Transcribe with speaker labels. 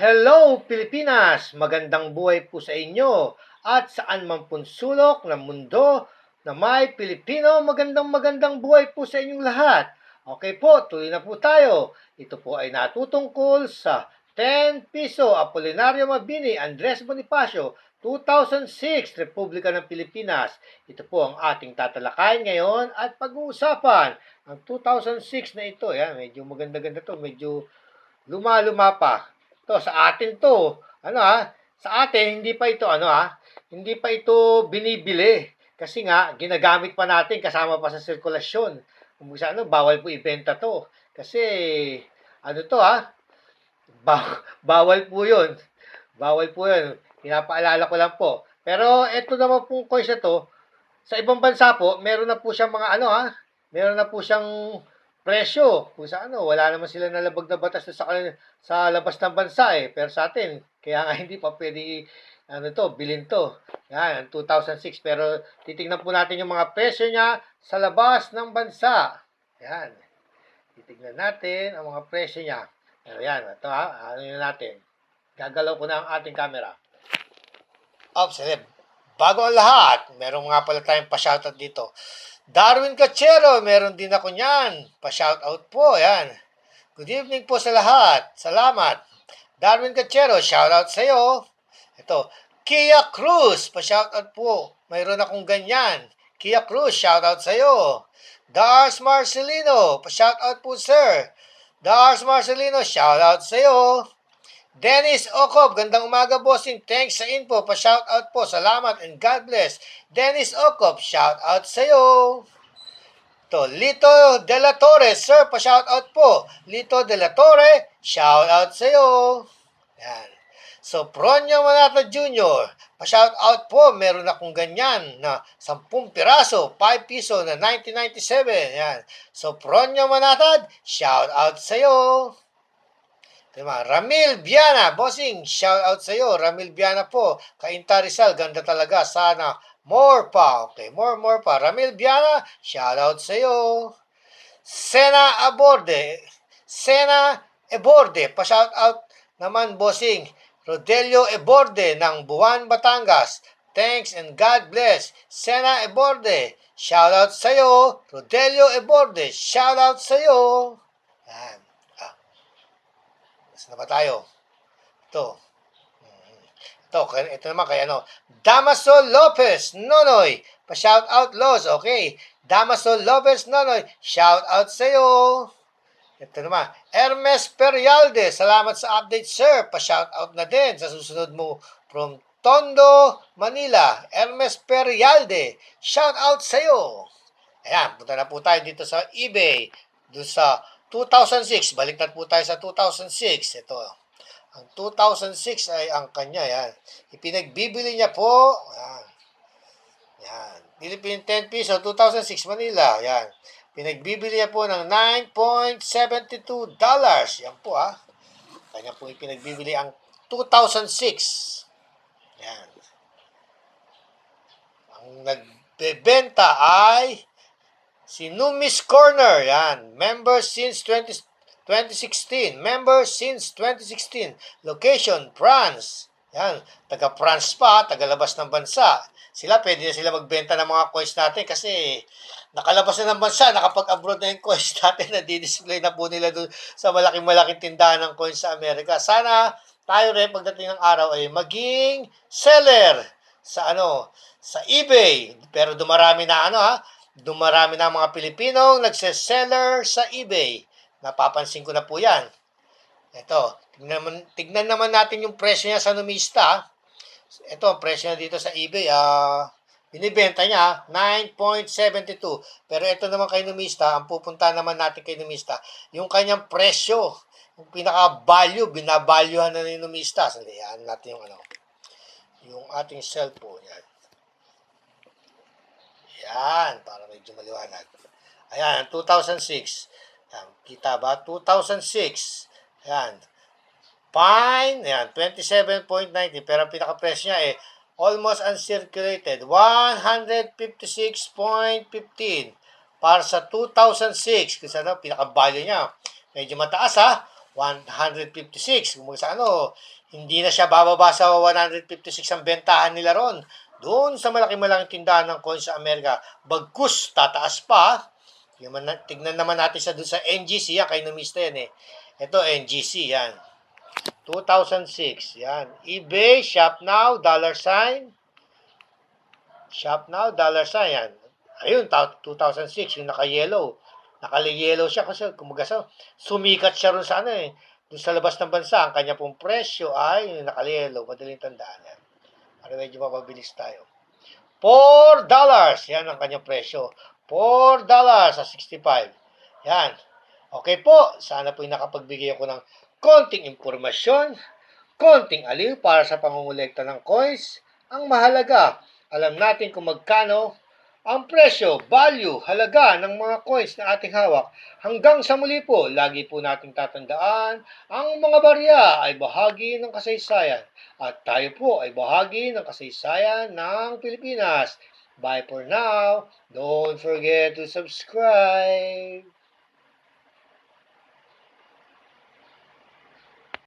Speaker 1: Hello Pilipinas! Magandang buhay po sa inyo at saan man pong sulok ng mundo na may Pilipino, magandang magandang buhay po sa inyong lahat. Okay po, tuloy na po tayo. Ito po ay natutungkol sa 10 piso Apolinario Mabini, Andres Bonifacio, 2006, Republika ng Pilipinas. Ito po ang ating tatalakayin ngayon at pag-uusapan. Ang 2006 na ito, yan, medyo maganda-ganda to, medyo luma-luma pa. To sa atin to, ano ha? Sa atin hindi pa ito ano ha? Hindi pa ito binibili kasi nga ginagamit pa natin kasama pa sa sirkulasyon. Kung sa ano, bawal po ibenta to. Kasi ano to ha? Ba- bawal po 'yun. Bawal po 'yun. Pinapaalala ko lang po. Pero ito naman pong coins na to, sa ibang bansa po, meron na po siyang mga ano ha? Meron na po siyang presyo. Kung sa ano, wala naman sila nalabag na batas sa sa labas ng bansa eh. Pero sa atin, kaya nga hindi pa pwede ano to, bilhin to. Yan, 2006. Pero titignan po natin yung mga presyo niya sa labas ng bansa. Yan. Titignan natin ang mga presyo niya. Pero yan, ito ha, ano yun natin. Gagalaw ko na ang ating camera. Ops, eh, bago ang lahat, meron nga pala tayong pa-shoutout dito. Darwin Cachero, meron din ako niyan. Pa-shoutout po, yan. Good evening po sa lahat. Salamat. Darwin Cachero, shoutout sa iyo. Ito, Kia Cruz, pa-shoutout po. Mayroon akong ganyan. Kia Cruz, shoutout sa iyo. Dars Marcelino, pa-shoutout po sir. Dars Marcelino, shoutout sa iyo. Dennis Okob, gandang umaga bossing. Thanks sa info. Pa-shoutout po. Salamat and God bless. Dennis Okob, shoutout sa iyo. To, Lito De La Torre, sir, pa-shoutout po. Lito De La Torre, shoutout sa iyo. Yan. So, Pronyo Manata Jr., pa-shoutout po. Meron akong ganyan na 10 piraso, 5 piso na 1997. Yan. So, Pronyo Manatad, shoutout sa iyo. Diba? Ramil Biana, bossing, shout out sa iyo. Ramil Biana po. Kainta Rizal, ganda talaga. Sana more pa. Okay, more, more pa. Ramil Biana, shout out sa iyo. Sena Aborde. Sena Eborde, pa-shout out naman, bossing. Rodelio Eborde ng Buwan, Batangas. Thanks and God bless. Sena Eborde, shout out sa iyo. Rodelio Eborde, shout out sa iyo. Yan. Saan na ba tayo? Ito. Mhm. Ito, ito naman kay ano. Damasol Lopez, Nonoy. Pa-shout out, Los. Okay. Damasol Lopez, Nonoy. Shout out sa iyo. Ito naman. Hermes Perialde. Salamat sa update, sir. Pa-shout out na din sa susunod mo from Tondo, Manila. Hermes Perialde. Shout out sa iyo. Ayan, punta na po tayo dito sa eBay. Doon sa 2006. Baliktad po tayo sa 2006. Ito. Ang 2006 ay ang kanya. Yan. Ipinagbibili niya po. Yan. Yan. Philippine 10 piso, 2006 Manila. Yan. Pinagbibili niya po ng 9.72 dollars. Yan po ah. Kanya po ipinagbibili ang 2006. Yan. Ang nagbebenta ay Si Numis Corner, yan. Member since 20, 2016. Member since 2016. Location, France. Yan. Taga France pa, taga labas ng bansa. Sila, pwede na sila magbenta ng mga coins natin kasi nakalabas na ng bansa, nakapag-abroad na yung coins natin na di-display na po nila doon sa malaking-malaking tindahan ng coins sa Amerika. Sana tayo rin pagdating ng araw ay maging seller sa ano, sa eBay. Pero dumarami na ano ha, dumarami na mga Pilipinong nagse-seller sa eBay. Napapansin ko na po yan. Ito, tignan naman, tignan naman natin yung presyo niya sa numista. Ito, presyo niya dito sa eBay, ah, binibenta niya 9.72. Pero ito naman kay numista, ang pupunta naman natin kay numista, yung kanyang presyo, yung pinaka-value, binabalyuhan na ni numista. Ano natin yung ano, yung ating cellphone. Yan. Yan, para medyo maliwanag. Ayan, 2006. Yan, kita ba? 2006. Ayan. Fine. Ayan, 27.90. Pero ang pinaka-press niya eh, almost uncirculated. 156.15. Para sa 2006. Kasi ano, pinaka-value niya. Medyo mataas ha. 156. Kung sa ano, hindi na siya bababa sa 156 ang bentahan nila ron. Doon sa malaki-malaking tindahan ng coins sa Amerika, bagkus, tataas pa. Na- tignan naman natin sa doon sa NGC, yan, kayo namista yan eh. Ito, NGC, yan. 2006, yan. eBay, Shop Now, dollar sign. Shop Now, dollar sign, yan. Ayun, ta- 2006, yung naka-yellow. Naka-yellow siya kasi kumaga sa, sumikat siya ron sa ano eh. Doon sa labas ng bansa, ang kanya pong presyo ay yung naka-yellow. Madaling tandaan yan. Para medyo mapabilis tayo. 4 dollars. Yan ang kanyang presyo. 4 dollars sa 65. Yan. Okay po. Sana po nakapagbigay ako ng konting impormasyon, konting aliw para sa pangungulekta ng coins. Ang mahalaga, alam natin kung magkano ang presyo, value, halaga ng mga coins na ating hawak. Hanggang sa muli po, lagi po nating tatandaan, ang mga barya ay bahagi ng kasaysayan at tayo po ay bahagi ng kasaysayan ng Pilipinas. Bye for now. Don't forget to subscribe.